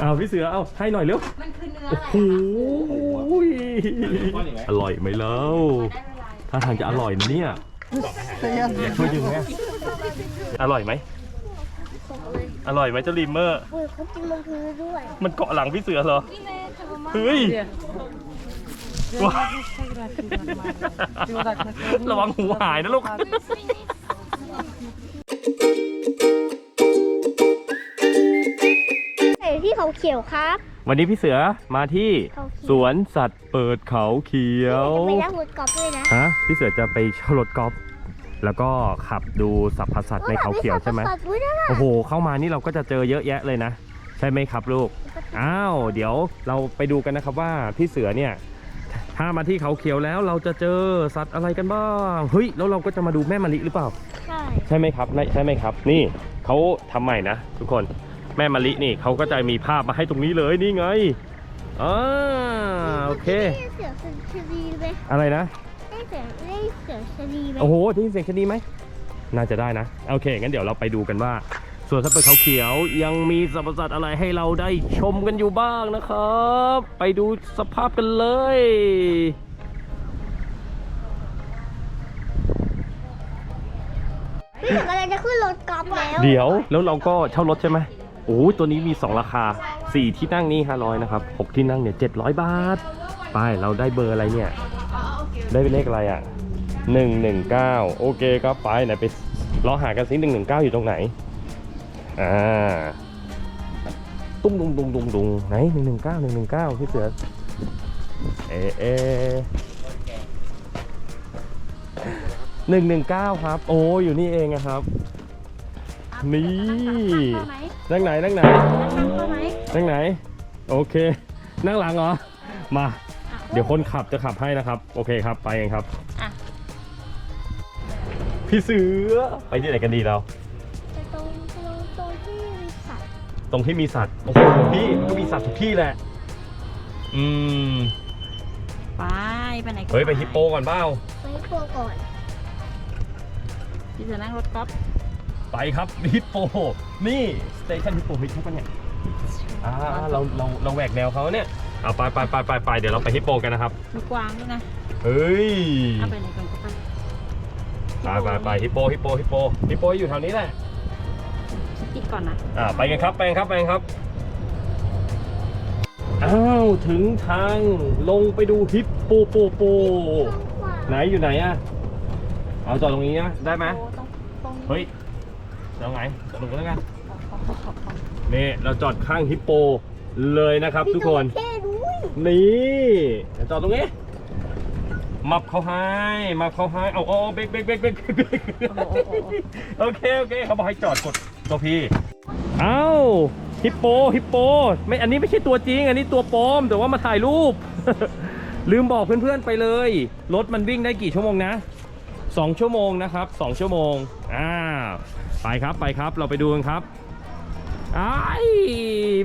เอาพี่เสือเอาให้หน่อยเร็วมันคือเนื้อโอ้อะไรโหอร่อยไหมแล้วถ้าทางจะอร่อยนะเนี่ยช่วยดึงไหมอร่อยไหมอร่อยไหมเจ้าลิมเมอร์เปิดเขากินมันคือด้วย มันเกาะหลังพี่เสือเหรอเฮ้ยว้ายระวังหูหายนะลูก เขาเขียวครับ วันนี้พี่เสือมาที่เขาเขียว สวนสัตว์เปิดเขาเขียว จะไปนั่งรถกอล์ฟด้วยนะฮะพี่เสือจะไปเช่ารถกอล์ฟแล้วก็ขับดูสรรพสัตว์ในเขาเขียวใช่ไหมสัตว์ด้วยนะโอ้โห เข้ามานี่เราก็จะเจอเยอะแยะเลยนะ ใช่ไหมครับลูก อ้าว เดี๋ยวเราไปดูกันนะครับว่าพี่เสือเนี่ย ถ้ามาที่เขาเขียวแล้วเราจะเจอสัตว์อะไรกันบ้างเฮ้ยแล้วเราก็จะมาดูแม่มะลิหรือเปล่า ใช่ใช่ไหมครับไม่ใช่ไหมครับ นี่เขาทำใหม่นะทุกคน แม่มะลินี่เขาก็จะมีภาพมาให้ตรงนี้เลยนี่ไงอ่าโอเคได้เสือชดีไหมอะไรนะได้เสือได้เสือชดีไหมโอ้โหได้ยินเสียงแค่นี้ไหมน่าจะได้นะโอเคงั้นเดี๋ยวเราไปดูกันว่าส่วนสัตว์เปิดเขาเขียวยังมีสรรพสัตว์อะไรให้เราได้ชมกันอยู่บ้างนะครับ ไปดูสภาพกันเลยพี่เสือกำลังจะขึ้นรถกอล์ฟแล้ว เดี๋ยวแล้วเราก็เช่ารถใช่ไหม โอ้ตัวนี้มี 2 ราคา 4 ที่นั่งนี่500นะครับ6ที่นั่งเนี่ย700 บาท ไปเราได้เบอร์อะไรเนี่ย ได้เป็นเลขอะไรอะ 119 โอเคครับไปไหนไปล้อหากันซิ119 อยู่ตรงไหน อ่า ตุ้งดุงดุงดุงดุงไหนหนึ่งหนึ่งเก้าหนึ่งหนึ่งเก้าพี่เสือ เอเอหนึ่งหนึ่งเก้าครับ โอ้อยู่นี่เองอะครับ นี่ เข้าไหมนั่งไหนนั่งไหนเข้าไหมนั่งไหน โอเค นั่งหลังเหรอ มา เดี๋ยวคนขับจะขับให้นะครับ โอเคครับ ไปกันครับอะพี่เสือ ไปที่ไหนกันดีเราจะตรงตรงตรงที่มีสัตว์ ตรงที่มีสัตว์ โอ้โหพี่มันก็มีสัตว์ทุกที่แหละ อืม ไปไปไหนกันเฮ้ย ไปฮิปโปก่อนเปล่าไปโปรก่อนพี่จะนั่งรถกอล์ฟ ไปครับฮิปโป นี่สเตชันฮิปโปเฮ้ยใช่ปะเนี่ยอ่าเราเราเราแหวกแนวเขาเนี่ยเอาไปไปไปไปไปเดี๋ยวเราไปฮิปโปกันนะครับมีกวางด้วยนะเฮ้ยเอาไปไหนก่อนก็ไปไปไปไปฮิปโปฮิปโปฮิปโปฮิปโปอยู่แถวนี้แหละปิดก่อนนะอ่าไปกันครับไปกันครับไปกันครับอ้าวถึงทางลงไปดูฮิปโปโปโป ไหนอยู่ไหนอะเอาจอดตรงนี้นะได้ไหมโอ้ตรงตรงนี้เฮ้ย เอาไงลงกันแล้วกันนี่เราจอดข้างฮิปโปเลยนะครับ ทุกคนมีจระเข้ด้วยนี่เดี๋ยวจอดตรงนี้ มับเขาให้ มับเขาให้ เอาเอาเอาเบรกเบรกเบรกเบรกเบรกโอเค โอเค เขาบอกให้จอดกดตัวพีเอ้าฮิปโปฮิปโปไม่อันนี้ไม่ใช่ตัวจริง อันนี้ตัวปลอมแต่ว่ามาถ่ายรูป ลืมบอกเพื่อนๆไปเลย รถมันวิ่งได้กี่ชั่วโมงนะสองชั่วโมงนะครับสองชั่วโมงอ่า ไปครับไปครับเราไปดูกันครับไอ้าย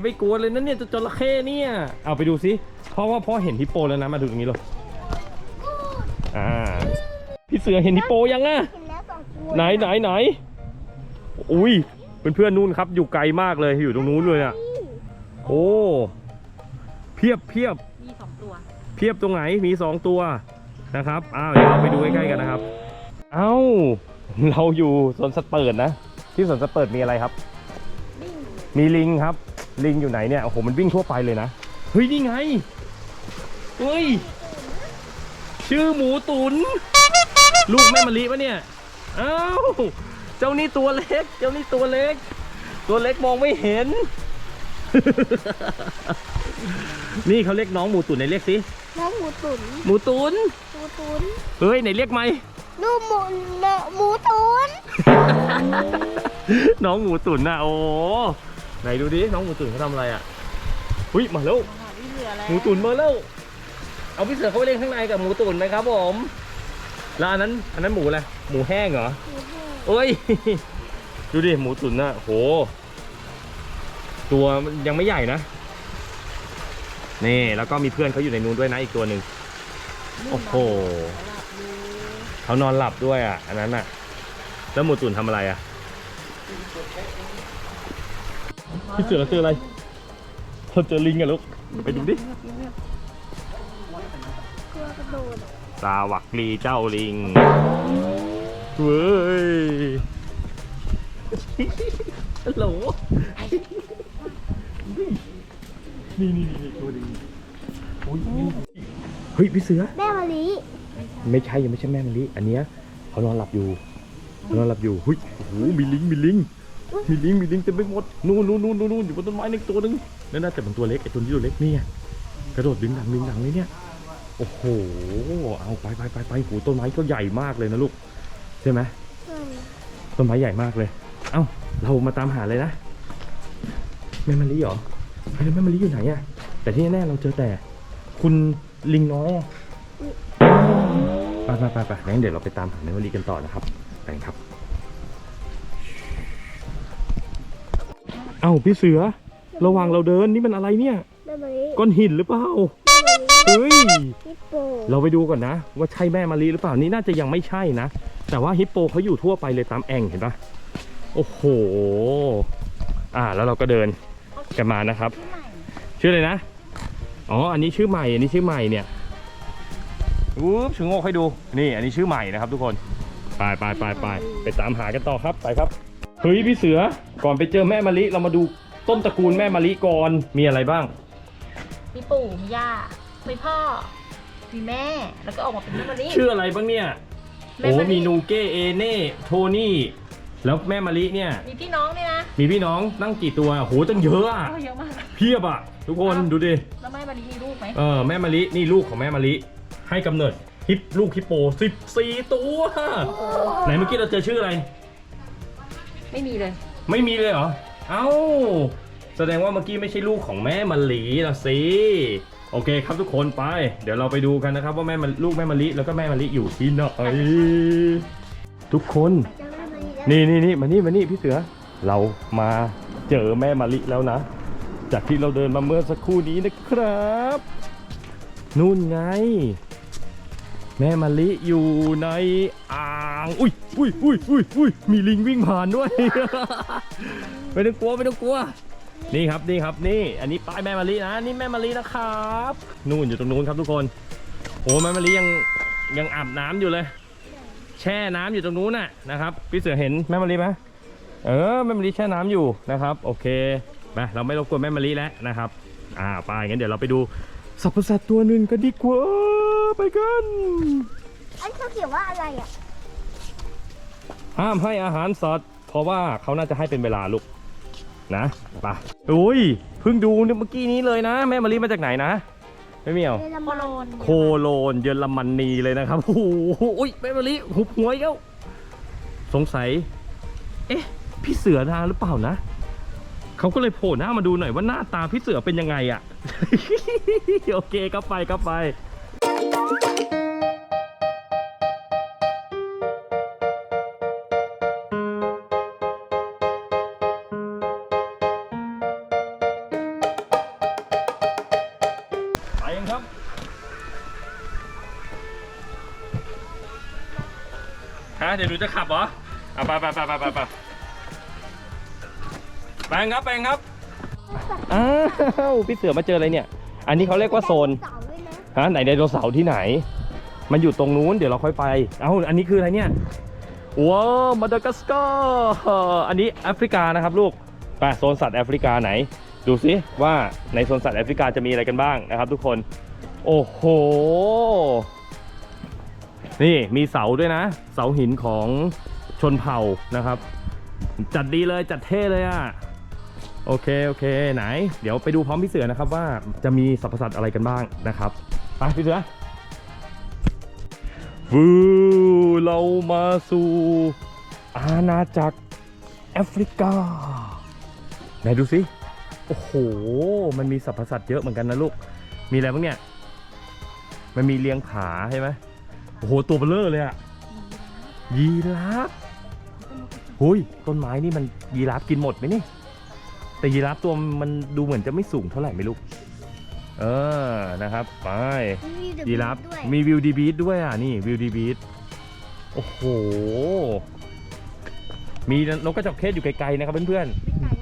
ไม่กลัวเลยนะเนี่ยจะจระเข้เนี่ยเอาไปดูซิเพราะว่าพ่อเห็นฮิปโปแล้วนะมาดูตรงนี้เลยอ่าพี่เสือเห็นฮิปโปยังอะเห็นแล้วสองตัวไหนไหนไหนอุ้ยเพื่อนๆนู่นครับ อยู่ไกลมากเลยอยู่ตรงนู้นเลยอะโอ้เพียบเพียบมีสองตัวเพียบตรงไหนมีสองตัวนะครับอ้าวเดี๋ยวเราไปดูใกล้ๆกันนะครับ เอ้า เราอยู่สวนสัตว์เปิดนะ ที่สวนสัตว์เปิดมีอะไรครับ มีลิงครับ ลิงอยู่ไหนเนี่ยโอ้โหมันวิ่งทั่วไปเลยนะเฮ้ยนี่ไงเฮ้ยชื่อหมูตุน ลูกแม่มะลิปะเนี่ยเอ้าเจ้านี่ตัวเล็ก เจ้านี่ตัวเล็ก ตัวเล็กมองไม่เห็น นี่เขาเรียกน้องหมูตุนไหนเรียกสิน้องหมูตุ๋นหมูตุนหมูตุ๋นเฮ้ยไหนเรียกไหม นูหมูเนอะหมูตุ๋นน้องหมูตุนน่ะโอ้ไหนดูดิน้องหมูตุนเขาทำอะไรอะหุ้ยมาแล้วมาหาที่เหลือแล้วหมูตุนมาแล้วเอาพี่เสือเข้าไปเล่นข้างในกับหมูตุนไหมครับผมแล้วอันนั้นอันนั้นหมูอะไรหมูแห้งเหรอหมูแห้งโอ้ย ดูดิหมูตุนน่ะโห ตัวมันยังไม่ใหญ่นะนี่แล้วก็มีเพื่อนเขาอยู่ในนู้นด้วยนะอีกตัวหนึ่งโอ้โห เขานอนหลับด้วยอะ อันนั้นอะ แล้วหมูตุนทำอะไรอะพี่เสือคืออะไรเราเจอลิงอะลูก ไปดูดิกลัวกระโดดอะสวักดีเจ้าลิง เว้ยฮัลโหลนี่นี่นี่ตัวดีเฮ้ยพี่เสือแม่มะลิ ไม่ใช่ยังไม่ใช่แม่มะลิอันเนี้ยเขานอนหลับอยู่เขานอนหลับอยู่เฮ้ยโอ้โหมีลิงมีลิงมีลิงมีลิงเต็มไปหมดนู่นนู่นนู่นนู่นอยู่บนต้นไม้นึงตัวหนึงนั่นน่าจะเป็นตัวเล็กไอ้ตัวนี้ตัวเล็กนี่ไงกระโดดดึงดังดึงดังเลยเนี่ยโอ้โหเอาไปไปไปไปโหต้นไม้ก็ใหญ่มากเลยนะลูกใช่ไหมใช่ต้นไม้ใหญ่มากเลย เอ้าเรามาตามหาเลยนะแม่มะลิเหรอเฮ้ยแล้วแม่มะลิอยู่ไหนอะแต่ที่แน่ๆเราเจอแต่ คุณลิงน้อยอะ ไปไปไปไปงั้นเดี๋ยวเราไปตามหาแม่มะลิกันต่อนะครับไปกันครับ เอ้าพี่เสือ ระหว่างเราเดินนี่มันอะไรเนี่ยแม่มะลิก้อนหินหรือเปล่าแม่มะลิเฮ้ย ฮิปโปเราไปดูก่อนนะ ว่าใช่แม่มะลิหรือเปล่านี่น่าจะยังไม่ใช่นะ แต่ว่าฮิปโปเขาอยู่ทั่วไปเลยตามแอ่งเห็นปะโอ้โห อ่า แล้วเราก็เดินกันมานะครับ ชื่ออะไรนะ อ๋อ อันนี้ชื่อใหม่ อันนี้ชื่อใหม่เนี่ย อุ๊บชะโงกให้ดูนี่ อันนี้ชื่อใหม่นะครับทุกคนไปไปไปไปไปตามหากันต่อครับไปครับเฮ้ยพี่เสือก่อนไปเจอแม่มะลิเรามาดูต้นตระกูลแม่มะลิก่อนมีอะไรบ้าง มีปู่มีย่ามีพ่อ มีแม่ แล้วก็ออกมาเป็นแม่มะลิ ชื่ออะไรบ้างเนี่ยแม่โอ้มะลิ มีนูเก้เอเน่โทนี่แล้วแม่มะลิเนี่ย มีพี่น้องด้วยนะมีพี่น้องตั้งกี่ตัวโหตั้งเยอะอะก็เยอะมาก เพียบอะทุกคนครับ ดูดิ แล้วแม่มะลิมีลูกไหมเออแม่มะลินี่ลูกของแม่มะลิ ให้กำเนิดฮิปลูกฮิปโป 14 ตัว ไหนเมื่อกี้เราเจอชื่ออะไร ไม่มีเลย ไม่มีเลยเหรอ เอ้า แสดงว่าเมื่อกี้ไม่ใช่ลูกของแม่มะลินะสิ โอเคครับทุกคนไป เดี๋ยวเราไปดูกันนะครับ ว่าแม่มะลูกแม่มะลิแล้วก็แม่มะลิอยู่ที่ไหนทุกคนเจอแม่มะลิแล้วนี่นี่นี่มานี่มานี่พี่เสือ เรามาเจอแม่มะลิแล้วนะ จากที่เราเดินมาเมื่อสักครู่นี้นะครับ นู่นไงแม่มะลิอยู่ในอ่างอุ้ยอุ้ยอุ้ยอุ้ยอุ้ยมีลิงวิ่งผ่านด้วย ไม่ต้องกลัวไม่ต้องกลัว นี่ครับนี่ครับนี่ อันนี้ป้ายแม่มะลินะนี่แม่มะลินะครับ นู่นอยู่ตรงนู้นครับทุกคนโอ้แม่มะลิยังยังอาบน้ำอยู่เลย แช่น้ำอยู่ตรงนู้นน่ะนะครับพี่เสือเห็นแม่มะลิไหมเออแม่มะลิแช่น้ำอยู่นะครับ โอเคไปเราไม่รบกวนแม่มะลิแล้วนะครับ อ่าไปงั้นเดี๋ยวเราไปดูสัตว์ประสาทตัวหนึ่งกันดีกว่า ไปกันอันเขาเขียนว่าอะไรอะห้ามให้อาหารสัตว์ เพราะว่าเขาน่าจะให้เป็นเวลาลูกนะไปอุ้ยเพิ่งดูเนี่ยเมื่อกี้นี้เลยนะ แม่มะลิมาจากไหนนะไม่เมียว เยอรโคมันโลนโคโลนเยอรมนีเลยนะครับโอ้โหอุ๊ยแม่มะลิหุบหัวอีกแล้วสงสัย เอ๊ะ พี่เสือทางหรือเปล่านะ เขาก็เลยโผล่หน้ามาดูหน่อยว่าหน้าตาพี่เสือเป็นยังไงอะ โอเคก็ไปก็ไปไป ฮะเดี๋ยวหนูจะขับเหรออะไปไปไปไปไปไปไปครับไปครับอ้าวพี่เสือมาเจออะไรเนี่ย อันนี้เขาเรียกว่าโซนเสาด้วยนะฮะไหนไดโนเสาร์ที่ไหน มันอยู่ตรงนู้นเดี๋ยวเราค่อยไป เอ้าอันนี้คืออะไรเนี่ยว้าวมาดากัสการ์อันนี้แอฟริกานะครับลูกไปโซนสัตว์แอฟริกาไหน ดูซิว่าในโซนสัตว์แอฟริกาจะมีอะไรกันบ้างนะครับ ทุกคน โอ้โห นี่มีเสาด้วยนะ เสาหินของชนเผ่านะครับ จัดดีเลยจัดเท่เลยอะโอเคโอเค ไหน เดี๋ยวไปดูพร้อมพี่เสือนะครับว่าจะมีสรรพสัตว์อะไรกันบ้างนะครับไปพี่เสือฟูเรามาสู่อาณาจักรแอฟริกาไหนดูสิโอ้โห มันมีสรรพสัตว์เยอะเหมือนกันนะลูก มีอะไรบ้างเนี่ย มันมีเลี้ยงผาใช่ไหม โอ้โหตัวเบลเลอร์เลยอะยีราฟหุยต้นไม้นี่มันยีราฟกินหมดไหมนี่ แต่ยีราฟตัวมันดูเหมือนจะไม่สูงเท่าไหร่ไม่รู้เออนะครับไปมีเดอะยีราฟด้วยมีวิวดีบีทด้วยอะนี่วิวดีบีทโอ้โห มีนกกระจอกเทศอยู่ไกลๆนะครับเพื่อน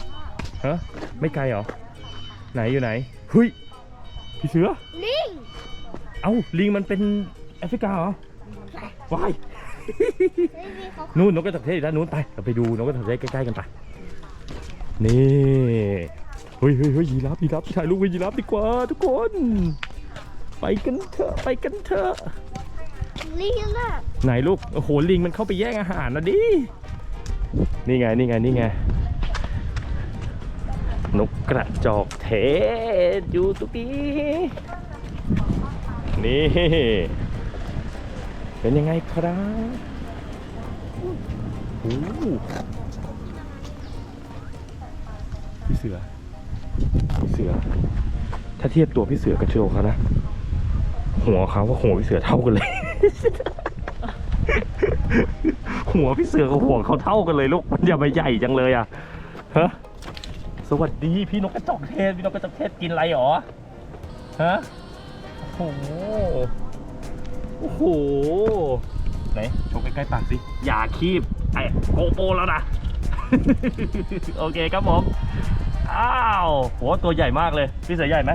ๆฮะไม่ไกลเหรอ ไหนอยู่ไหนเฮ้ยพี่เสือลิงเอ้าลิงมันเป็นแอฟริกาเหรอ วายไม่มีเขานู่นนกกระจอกเทศอยู่ด้านนู้นไปเราไปดูนกกระจอกเทศใกล้ๆกันไปนี่เฮ้ยเฮ้ยเฮ้ยยีราฟยีราฟถ่ายรูปกับยีราฟดีกว่า ทุกคน ไปกันเถอะไปกันเถอะลิงน่ะไหนลูกโอ้โหลิงมันเข้าไปแย่งอาหารนะดินี่ไงนี่ไงนี่ไงนกกระจอกเทศอยู่ตรงนี้นี่ เป็นยังไงครับโอ้โหพี่เสือ พี่เสือ ถ้าเทียบตัวพี่เสือกับโจเขานะ หัวเขากับหัวพี่เสือเท่ากันเลย หัวพี่เสือกับหัวเขาเท่ากันเลยลูก มันอย่าไปใหญ่จังเลยอะ ฮะ สวัสดีพี่นกกระจอกเทศ พี่นกกระจอกเทศกินอะไรหรอ ฮะ โอ้โห โอ้โห ไหนโชว์ใกล้ๆปากสิ อย่าคีบไอ้โกโปรแล้วนะ โอเคครับผม อ้าวโหตัวใหญ่มากเลย พี่เสือใหญ่ไหม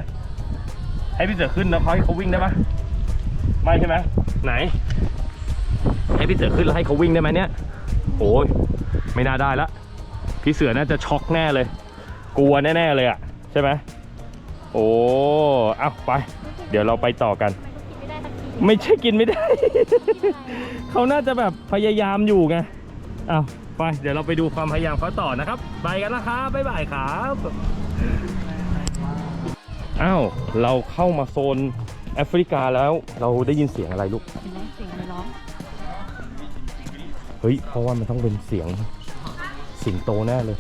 ให้พี่เสือขึ้นแล้วเขาให้เขาวิ่งได้ไหมไม่ใช่ไหมไหน ให้พี่เสือขึ้นแล้วให้เขาวิ่งได้ไหมเนี่ยโอ้ยไม่น่าได้ละพี่เสือน่าจะช็อกแน่เลย กลัวแน่ๆเลยอะใช่ไหมโอ้เอาไป เดี๋ยวเราไปต่อกัน ไม่ได้สักทีไม่ใช่กินไม่ได้ เขาน่าจะแบบพยายามอยู่ไงเอาไป เดี๋ยวเราไปดูความพยายามเขาต่อนะครับ ไปกันนะครับบ๊ายบายครับอ้าวเราเข้ามาโซนแอฟริกาแล้วเราได้ยินเสียงอะไรลูกเป็นไรเสียงอะไรร้องเฮ้ยเพราะว่ามันต้องเป็นเสียงสิงโตแน่เลย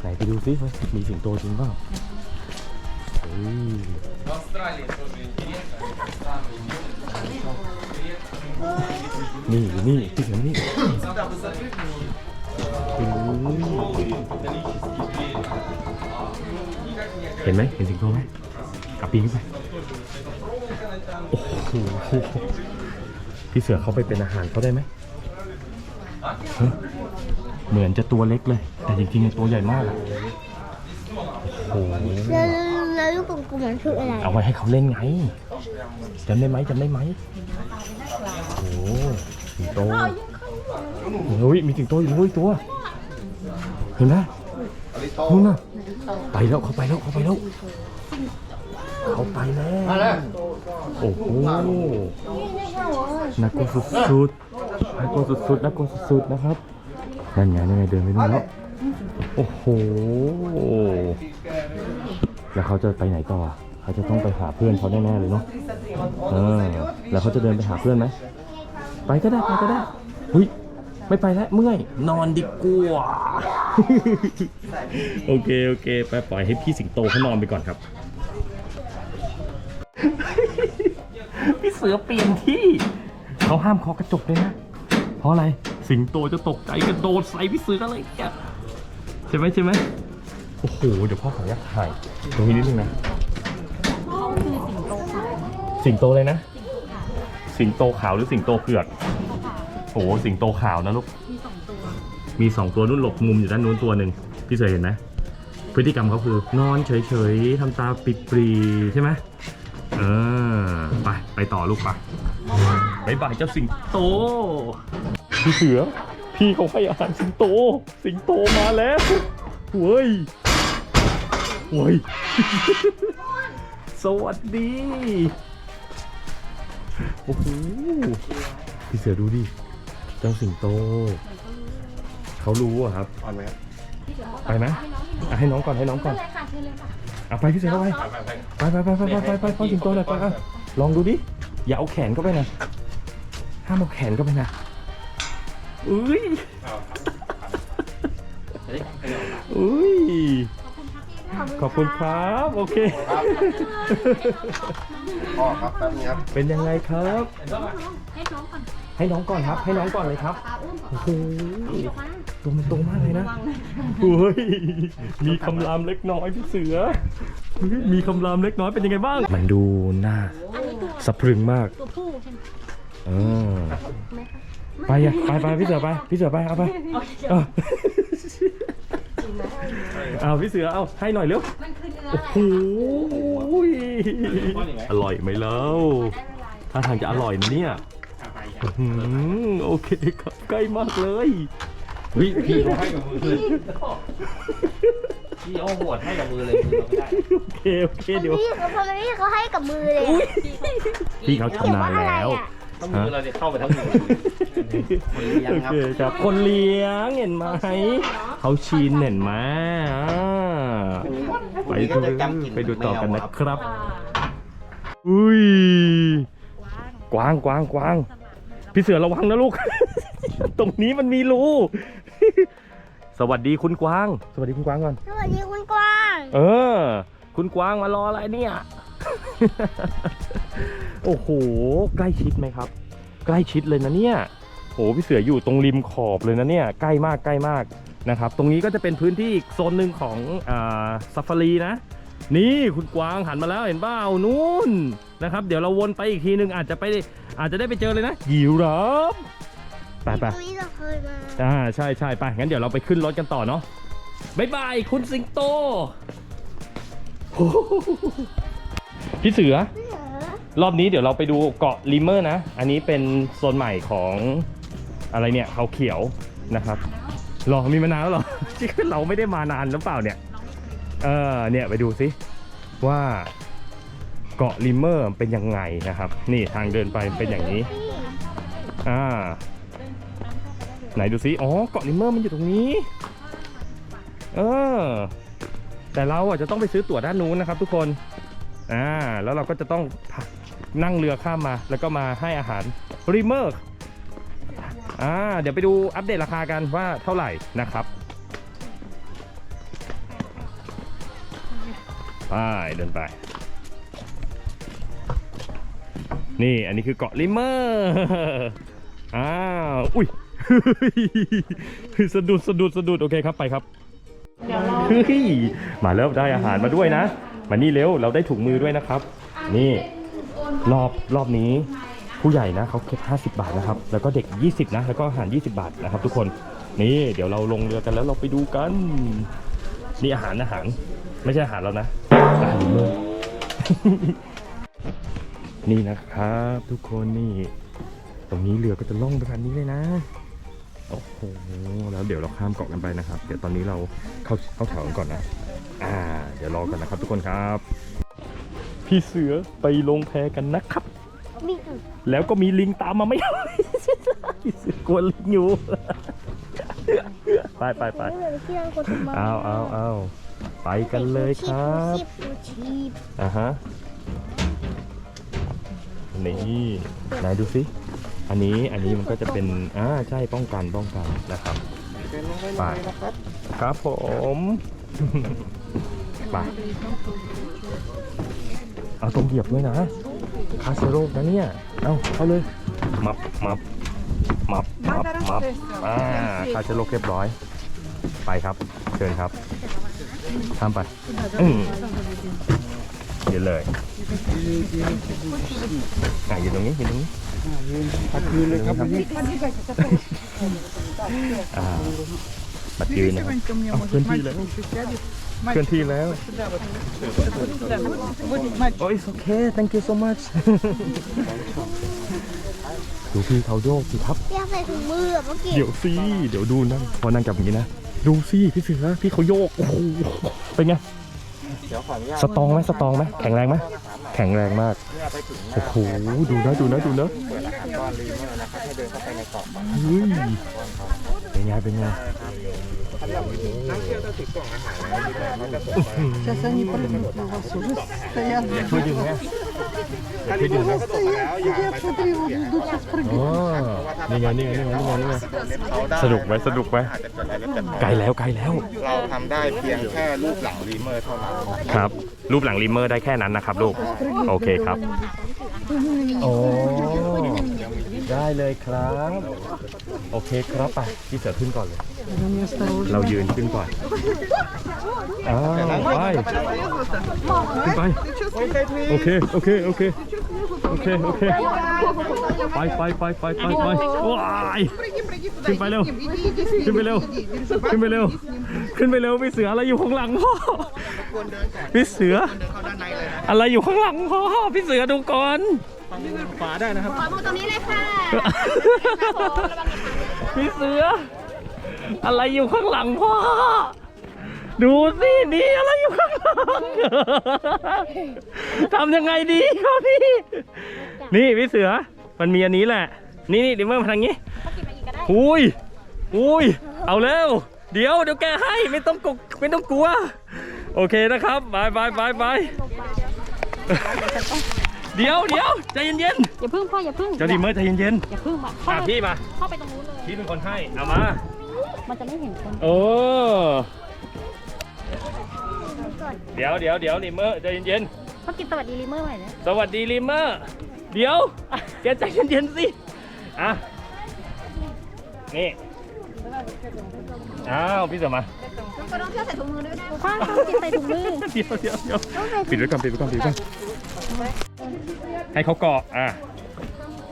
ไหนไปดูซิว่ามีสิงโตจริงเปล่า นี่อยู่นี่ที่เสียงนี่เฮ้ยเห็นไหมเห็นสิงโตไหมกลับปีนขึ้นไปโอ้โหพี่เสือเขาไปเป็นอาหารเขาได้ไหมเฮ้ยเหมือนจะตัวเล็กเลย แต่จริงๆตัวใหญ่มากอะ มๆมันคืออะไรเอาไว้ให้เขาเล่นไงจำได้ไหมจำได้ไหมโอ้สิงโตเฮ้ยมีสิงโตอยู่ด้วยตัว เห็นไหมนู่นน่ะไปแล้วเขาไปแล้วเขาไปแล้วเขาไปแล้วโอ้โหน่ากลัวสุดๆน่ากลัวสุดๆน่ากลัวสุดๆนะครับนั่นไงนั่นไงเดินไปนู่นแล้วโอ้โห แล้วเขาจะไปไหนต่อเขาจะต้องไปหาเพื่อนเขาแน่ๆเลยเนาะเออแล้วเขาจะเดินไปหาเพื่อนไหมไปก็ได้ไปก็ได้หุยไม่ไปแล้วเมื่อยนอนดีกว่าโอเคโอเคไปปล่อยให้พี่สิงโตเขานอนไปก่อนครับ พี่เสือเปลี่ยนที่เขาห้ามเคาะกระจกเลยนะเพราะอะไรสิงโตจะตกใจกระโดดใส่พี่เสืออะไรอย่างเงี้ยใช่ไหมใช่ไหม โอ้โห เดี๋ยวพ่อขออนุญาตถ่ายตรงนี้นิดนึงนะ เขาคือสิงโตขาวสิงโตเลยนะ สิงโตขาวหรือสิงโตเผือกเขาขาวโอ้โหสิงโตขาวนะลูก มีสองตัว มีสองตัวนุ่นหลบมุมอยู่ด้านนู้นตัวหนึ่งพี่เสือเห็นไหมพฤติกรรมเขาคือนอนเฉยๆทำตาปิดปรีใช่ไหมเออไปไปต่อลูกไปบายบายเจ้าสิงโต พี่เสือ พี่เขาให้อาหารสิงโต สิงโตมาแล้วเว้ย เว้ย สวัสดี โอ้โห พี่เสือดูดิ เจ้าสิงโต เขารู้อะครับ อ่อนไหมครับไปไหมอะให้น้องก่อนให้น้องก่อนเลยค่ะเชิญเลยค่ะอะไปพี่เสือเข้าไป ไปไปไปไปไปไปไปไปสิงโตหน่อยไปอะลองดูดิ อย่าเอาแขนเข้าไปนะ ห้ามเอาแขนเข้าไปนะอุ้ยอุ้ย ขอบคุณครับ โอเค พ่อครับแป๊บนึงครับ เป็นยังไงครับ ให้น้องก่อนให้น้องก่อนครับ ให้น้องก่อนเลยครับปาอุ้มก่อนโอ้โหยกมาตัวมันโตมากเลยนะวางเลยเฮ้ย มีคำรามเล็กน้อยพี่เสือเฮ้ยมีคำรามเล็กน้อยเป็นยังไงบ้าง มันดูน่าอันนี้ตัวสะพรึงมาก ตัวผู้ใช่ไหมเออ ไหมคะไปอะไปไปพี่เสือไป พี่เสือไปเอาไปเอาเอาพี่เสือเอาให้หน่อยเร็วมันคือเนื้อโอ้โหอร่อยไหมแล้วถ้าทางจะอร่อยนะเนี่ยอื้อหือโอเคครับใกล้มากเลยพี่พี่เขาให้กับมือเลยพี่เอาหัวดให้กับมือเลยมือเราไม่ได้โอเคโอเคเดี๋ยวพี่เขาคนนี้เขาให้กับมือเลยพี่เขาชำนาญแล้ว ต้องมือเราเนี่ยเข้าไปทั้งมือคนเลี้ยงโอครับเคครับ คนเลี้ยงเห็นไหมเขาชินเห็นไหมอ่าไปดูไปดูต่อกันนะครับ อุ้ยกวางกวางกวางพี่เสือระวังนะลูก ตรงนี้มันมีรูสวัสดีคุณกวาง สวัสดีคุณกวางก่อน สวัสดีคุณกวาง เออ คุณกวางมารออะไรเนี่ย โอ้โห ใกล้ชิดไหมครับ ใกล้ชิดเลยนะเนี่ยโอ้พี่เสืออยู่ตรงริมขอบเลยนะเนี่ยใกล้มากใกล้มากนะครับ ตรงนี้ก็จะเป็นพื้นที่อีกโซนหนึ่งของอ่าซาฟารีนะ นี่คุณกวางหันมาแล้วเห็นเปล่านู่นนะครับ เดี๋ยวเราวนไปอีกทีนึงอาจจะไปอาจจะได้ไปเจอเลยนะยีราฟไปไปตุ้ยเราเคยมาอ่าใช่ใช่ไปงั้นเดี๋ยวเราไปขึ้นรถกันต่อเนาะบ๊ายบายคุณสิงโตโอ้โห พี่เสือ พี่เหรอรอบนี้เดี๋ยวเราไปดูเกาะลิมเมอร์นะ อันนี้เป็นโซนใหม่ของอะไรเนี่ยเขาเขียวนะครับหรอมีมานานแล้วหรอที่เราไม่ได้มานานหรือเปล่าเนี่ย เออเนี่ยไปดูสิว่าเกาะลิมเมอร์เป็นยังไงนะครับ นี่ทางเดินไปเป็นอย่างนี้ อ่า ไหนดูสิอ๋อ เกาะลิมเมอร์มันอยู่ตรงนี้ เออ แต่เราอะจะต้องไปซื้อตั๋วด้านนู้นนะครับทุกคน อ่าแล้วเราก็จะต้องนั่งเรือข้ามมา แล้วก็มาให้อาหารริเมอร์อ่าเดี๋ยวไปดูอัปเดตราคากันว่าเท่าไหร่นะครับไปเดินไป นี่อันนี้คือเกาะลิมเมอร์อ้าวอุ้ยสะดุดสะดุดสะดุดโอเคครับไปครับเฮ้ยมาแล้วได้อาหารมาด้วยนะ มานี่เร็วเราได้ถุงมือด้วยนะครับ นี่รอบรอบนี้ผู้ใหญ่นะเขาเก็บ 50 บาทนะครับ แล้วก็เด็ก 20 นะ แล้วก็อาหาร 20 บาทนะครับ ทุกคน นี่เดี๋ยวเราลงเรือกันแล้วเราไปดูกัน นี่อาหารอาหาร ไม่ใช่อาหารแล้วนะ อาหารลิมเมอร์นี่นะครับทุกคนนี่ ตรงนี้เรือก็จะล่องไปแบบนี้เลยนะ โอ้โห แล้วเดี๋ยวเราข้ามเกาะกันไปนะครับ เดี๋ยวตอนนี้เราเข้าเข้าแถวกันก่อนนะ อ่า เดี๋ยวรอกันนะครับทุกคนครับ พี่เสือไปลงแพกันนะครับมีจุดแล้วก็มีลิงตามมาไม่พี่เสือกลัวลิงอยู่ ไปไปไปไม่เหมือนที่เราคนมาเอาเอาเอาไปกันเลยครับชีพชีพอ่าฮะนี่ไหนดูสิอันนี้อันนี้มันก็จะเป็นอ่าใช่ป้องกันป้องกันนะครับไปครับผม ไปเอาตรงเหยียบด้วยนะคาเซโรกนะเนี่ย เอาเข้าเลย มับมับมับมับมับอ่าคาเซโรกเรียบร้อย ไปครับ เชิญครับข้ามไปอืมเดี๋ยวเลยอะอยู่ตรงนี้อยู่ตรงนี้พักยืนเลยครับวันนี้อ่าปัดยืนนะครับเอาเคลื่อนที่แล้ว เคลื่อนที่แล้ว โอ้ยโอเค thank you so much ดูพี่เขาโยกสิครับอยากใส่ถุงมืออะเมื่อกี้เดี๋ยวสิเดี๋ยวดูนั่งพอนั่งจับอย่างนี้นะ ดูสิพี่เสือพี่เขาโยก โอ้โห เป็นไงเดี๋ยวขออนุญาตสตรองไหมสตรองไหมแข็งแรงไหมแข็งแรงมากเมื่อไปถึงหน้าโอ้โห ดูนะดูนะดูนะเปิดอาหารก้อนรีเมอร์นะครับให้เดินเข้าไปในเกาะก่อนเฮ้ยเป็นไงเป็นไง สำหรับนักเที่ยวถ้าถือกล่องอาหารแล้วรีเมอร์เขาจะเปิดไป Сейчас они прыгнут на вас, уже стоят. ช่วยดึงไง ถ้ารีเมอร์เขากระโดดมาแล้วอย่า Я ไป смотри, вот идут сейчас อ๋อ прыгают. นี่ไง นี่ไง นี่ไง นี่ไง นี่ไง เขาได้ สนุกไหมสนุกไหม อาจจะเกิดอะไรเล็กๆ ไกลแล้ว ไกลแล้ว เราทำได้เพียงแค่รูปหลังรีเมอร์เท่านั้น ครับ รูปหลังริมเมอร์ได้แค่นั้นนะครับลูก โอเคครับ โอ้ ได้เลยครับ โอเคครับไปพี่เสือขึ้นก่อนเลย Она неосторожна. เรายืนขึ้นก่อนอ้าวไปขึ้นไป โอเค โอเค โอเค โอเค โอเค ไปไปไปไปไปไปว้ายขึ้นไปเร็ว ขึ้นไปเร็ว ขึ้นไปเร็ว ขึ้ขึ้นไปเร็วพี่เสืออะไรอยู่ข้างหลังพ่อพี่เสือ อะไรอยู่ข้างหลังพ่อพี่เสือดูก่อนฝาได้นะครับขอมือตรงนี้เลยค่ะครับผมระวังนิดนึงพี่เสือ อะไรอยู่ข้างหลังพ่อ ดูสินี่อะไรอยู่ข้างหลัง ทำยังไงดีครับพี่ นี่พี่เสือ มันมีอันนี้แหละ นี่นี่เดี๋ยวเมื่อมาทางนี้เขากินมาอีกก็ได้อุ้ย อุ้ย เอาเร็วเดี๋ยวเดี๋ยวแกให้ไม่ต้องกกไม่ต้องกลัว โอเคนะครับบายบายบายบายเดี๋ยวเดี๋ยวใจเย็นอย่าพึ่งพ่ออย่าพึ่งๆเจ้าดีเมอร์ใจเย็นอย่าพึ่งมาๆเข้าอะไปพี่มา เข้าไปตรงนู้นเลยพี่เป็นคนให้ เอามา มันจะไม่เห็นคนโอ้ เดี๋ยวเดี๋ยวเดี๋ยวลิมเมอร์ใจเย็นเขากินสวัสดีลิเมอร์ใหม่เนี่ยๆสวัสดีลิมเมอร์ เดี๋ยว แกใจเย็นๆสิ อะ นี่ อ้าว พี่เสือมา ก็ต้องเชื่อใส่ถุงมือด้วยนะพ่อต้องกินใส่ถุงมือเดี๋ยวเดี๋ยวเดี๋ยวปิดไว้ก่อนปิดไว้ก่อนปิดไว้ก่อนให้เขาเกาะอะ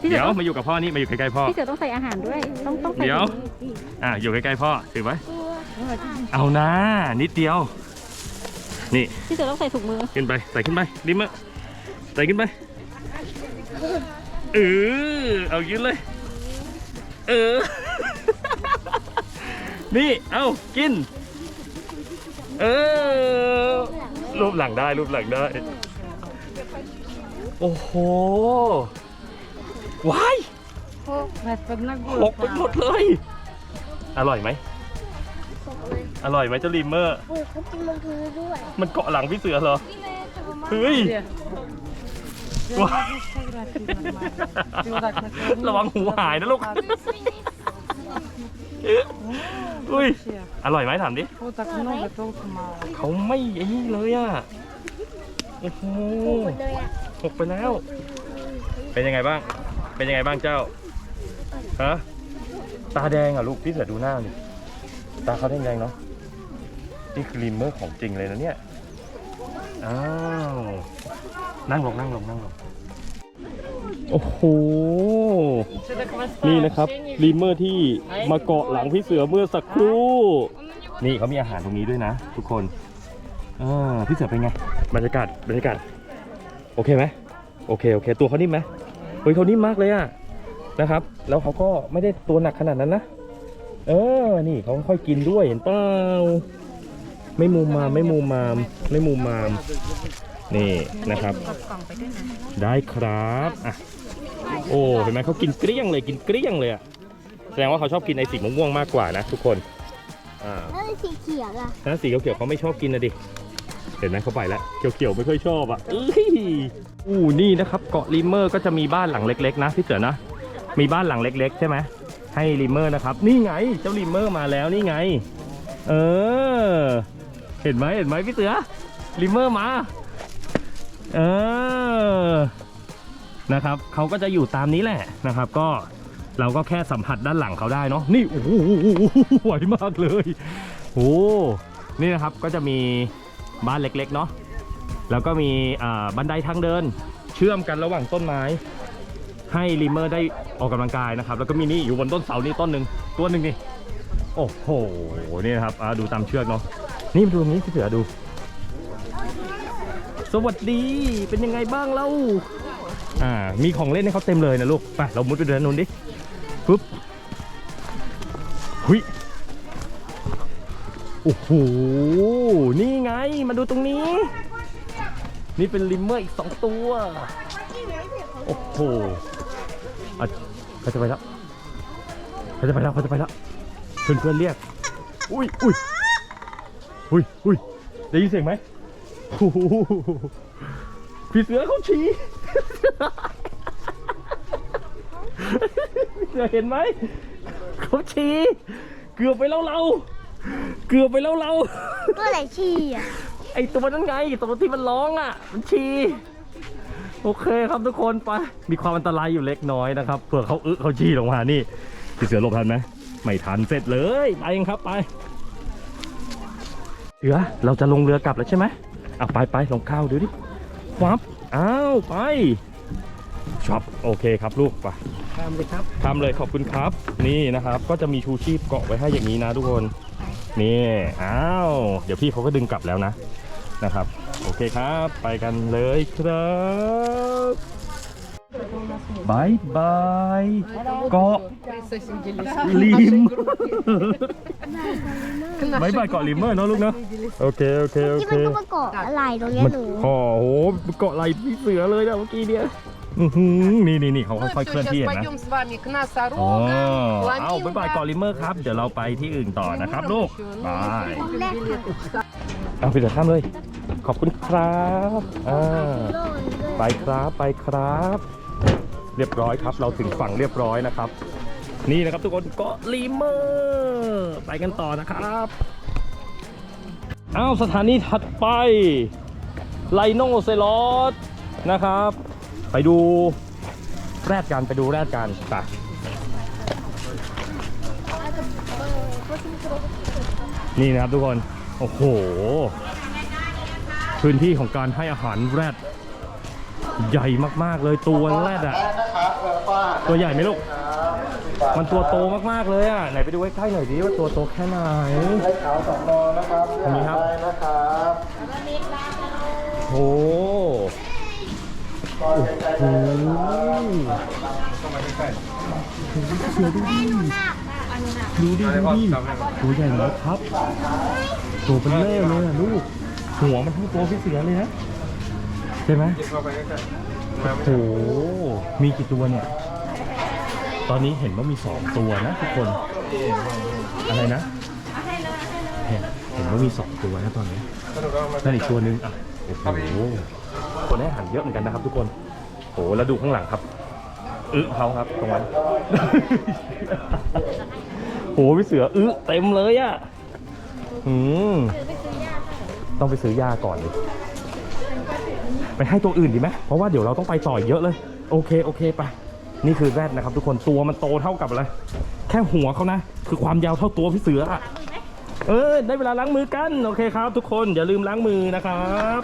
พี่เสืเดี๋อยวต้องมาอยู่กับพ่อนี่มาอยู่ใกล้ๆพ่อ พี่เสือต้องใส่อาหารด้วย ต้องต้องใส่เดี๋ยวถุงมืออะอยู่ใกล้ๆพ่อถือไว้เอานะนิดเดียว นี่พี่เสือต้องใส่ถุงมือ ขึ้นไปใส่ขึ้นไปริมอะใส่ขึ้นไปเออเอายืนเลย เออ นี่เอากิน เออรูปหลังได้รูปหลังได้ โอ้โห ว้ายหกไปหมดเลย อร่อยไหมอร่อยไหมเจ้าลิมเมอร์ โอ้ยเขากินลงพื้นด้วย มันเกาะหลังพี่เสือเหรอ เฮ้ย ว้าย ระวังหูหายนะลูก อุ้ย อร่อยไหมถามดิ เขาไม่ไอ้นี่เลยอะ โอ้โหหมดเลยอะหกไปแล้ว เป็นยังไงบ้าง เป็นยังไงบ้างเจ้า ฮะ ตาแดงอะลูกพี่เสือดูหน้านี่ตาเขาแดงๆเนาะ นี่คือลิมเมอร์ของจริงเลยนะเนี่ย อ้าว นั่งลงนั่งลงนั่งลง โอ้โห นี่นะครับลิมเมอร์ที่มาเกาะหลังพี่เสือเมื่อสักครู่ นี่เขามีอาหารตรงนี้ด้วยนะ ทุกคนอ่าพี่เสือเป็นไง บรรยากาศบรรยากาศ โอเคไหมโอเค โอเค ตัวเขานิ่มไหม เฮ้ยเขานิ่มมากเลยอะนะครับ แล้วเขาก็ไม่ได้ตัวหนักขนาดนั้นนะ เออ นี่เขาค่อยกินด้วยเห็นเปล่าไม่มูมามไม่มูมามไม่มูมามนี่นะครับ ได้ครับอะโอ้เห็นไหมเขากินเกลี้ยงเลยกินเกลี้ยงเลยอะแสดงว่าเขาชอบกินไอสีม่วงๆมากกว่านะทุกคนอ่าแล้วสีเขียวล่ะถ้าสีเขียวๆเขาไม่ชอบกินนะดิ เห็นไหมเขาไปแล้วเขียวๆไม่ค่อยชอบอะเอ้ยอู้นี่นะครับเกาะลิมเมอร์ก็จะมีบ้านหลังเล็ก ๆ นะพี่เสือนะมีบ้านหลังเล็ก ๆ ใช่ไหมให้ลิมเมอร์นะครับ นี่ไงเจ้าลิมเมอร์มาแล้วนี่ไง เออ เห็นไหมเห็นไหมพี่เสือลิมเมอร์มา เออนะครับเขาก็จะอยู่ตามนี้แหละนะครับ ก็เราก็แค่สัมผัสด้านหลังเขาได้เนาะนี่โอ้โหไหวมากเลยโอ้นี่นะครับก็จะมี บ้านเล็กๆเนาะแล้วก็มีบันไดทางเดิน เชื่อมกันระหว่างต้นไม้ ให้ลิมเมอร์ได้ออกกำลังกายนะครับ แล้วก็มีนี่อยู่บนต้นเสานี่ต้นหนึ่งตัวหนึ่งนี่โอ้โหนี่นะครับดูตามเชือกเนาะนี่มาดูนี้พี่เสือดู สวัสดีเป็นยังไงบ้างเล่าอ่ามีของเล่นให้เขาเต็มเลยนะลูกไปเรามุดไปเดินนู้นดิปึ๊บหุย โอ้โห นี่ไง มาดูตรงนี้ นี่เป็นลิมเมอร์อีกสองตัว โอ้โหอะเขาจะไปแล้วเขาจะไปแล้วเขาจะไปแล้วเพื่อนเพื่อนเรียก อุ้ยอุ้ยอุ้ยอุ้ยได้ยินเสียงไหมโอ้โหผีเสือเขาฉี่พี่เสือเห็นไหมเขาฉี่เกือบไปแล้วเรา เกือบไปแล้วเรา ตัวไหนฉี่อะไอตัวนั้นไงตัวที่มันร้องอะ มันฉี่โอเคครับทุกคนไปมีความอันตรายอยู่เล็กน้อยนะครับเผื่อเขาอึเขาฉี่ลงมานี่พี่เสือหลบทันไหมไม่ทันเสร็จเลยไปเองครับไปเสือเราจะลงเรือกลับแล้วใช่ไหมอะไปไปลองข้าวดูดิฟับอ้าวไปช็อปโอเคครับลูกไปตามเลยครับทำเลยขอบคุณครับ นี่นะครับ ก็จะมีชูชีพเกาะไว้ให้อย่างนี้นะทุกคน นี่อ้าวเดี๋ยวพี่เขาก็ดึงกลับแล้วนะนะครับ โอเคครับ ไปกันเลยครับบายบายเกาะลิมบายบายเกาะลิมเมอร์เนอะลูกเนอะโอเคโอเคโอที่เคมันก็มาเกาะอะไรตรงเนี้ยมันหนูโอ้โหเกาะไหลพี่เสือเลยนะเมื่อกี้เนี่ยอื้อหือ นี่นี่นี่เขา Ну ค่อยๆเค все, ลื่อนที่ сейчас เห็นไหม пойдем с вами к нас อ๋อ Орога, เอาบ๊ายบายเกาะลิมเมอร์ครับ เดี๋ยวเราไปที่อื่นต่อนะครับลูกบาย เอาไปเดี๋ยวข้ามเลย ขอบคุณครับอ่าไปครับไปครับ เรียบร้อยครับ เราถึงฝั่งเรียบร้อยนะครับ นี่นะครับทุกคนเกาะลิมเมอร์ไปกันต่อนะครับอ้าวสถานีถัดไปไลโนเซลอสนะครับ ไปดูแรดกันไปดูแรดกันไปนี่นะครับทุกคน โอ้โห พื้นที่ของการให้อาหารแรด ใหญ่มากๆเลยตัวแรดอะตัวใหญ่ไหมลูก มันตัวโตมากๆเลยอะไหนไปดูใกล้ๆหน่อยดิว่าตัวโตแค่ไหนขาวสองนอนะครับอันนี้ครับได้นะครับโอ้ โหโอ้โหดูดิดูดิตัวใหญ่มากครับตัวเป็นเล่เลยอะลูก หัวมันทั้งตัวพี่เสือเลยนะใช่ไหมโอ้โหมีกี่ตัวเนี่ย ตอนนี้เห็นว่ามีสองตัวนะทุกคน อะไรนะเห็นว่ามีสองตัวนะตอนนี้นั่นอีกตัวนึงอะโอ้โห คนให้อาหารเยอะเหมือนกันนะครับ ทุกคนโอ้โหแล้วดูข้างหลังครับอึเขาครับตรงนั้น โหพี่เสืออึเต็มเลยอะอืมต้องไปซื้อยาก่อนดิไปให้ตัวอื่นดีไหมเพราะว่าเดี๋ยวเราต้องไปต่ออีกเยอะเลย โอเคโอเคไปนี่คือแรดนะครับ ทุกคนตัวมันโตเท่ากับอะไรแค่หัวเขานะ คือความยาวเท่าตัวพี่เสืออะเออ ได้เวลาล้างมือกัน โอเคครับ ทุกคนอย่าลืมล้างมือนะครับ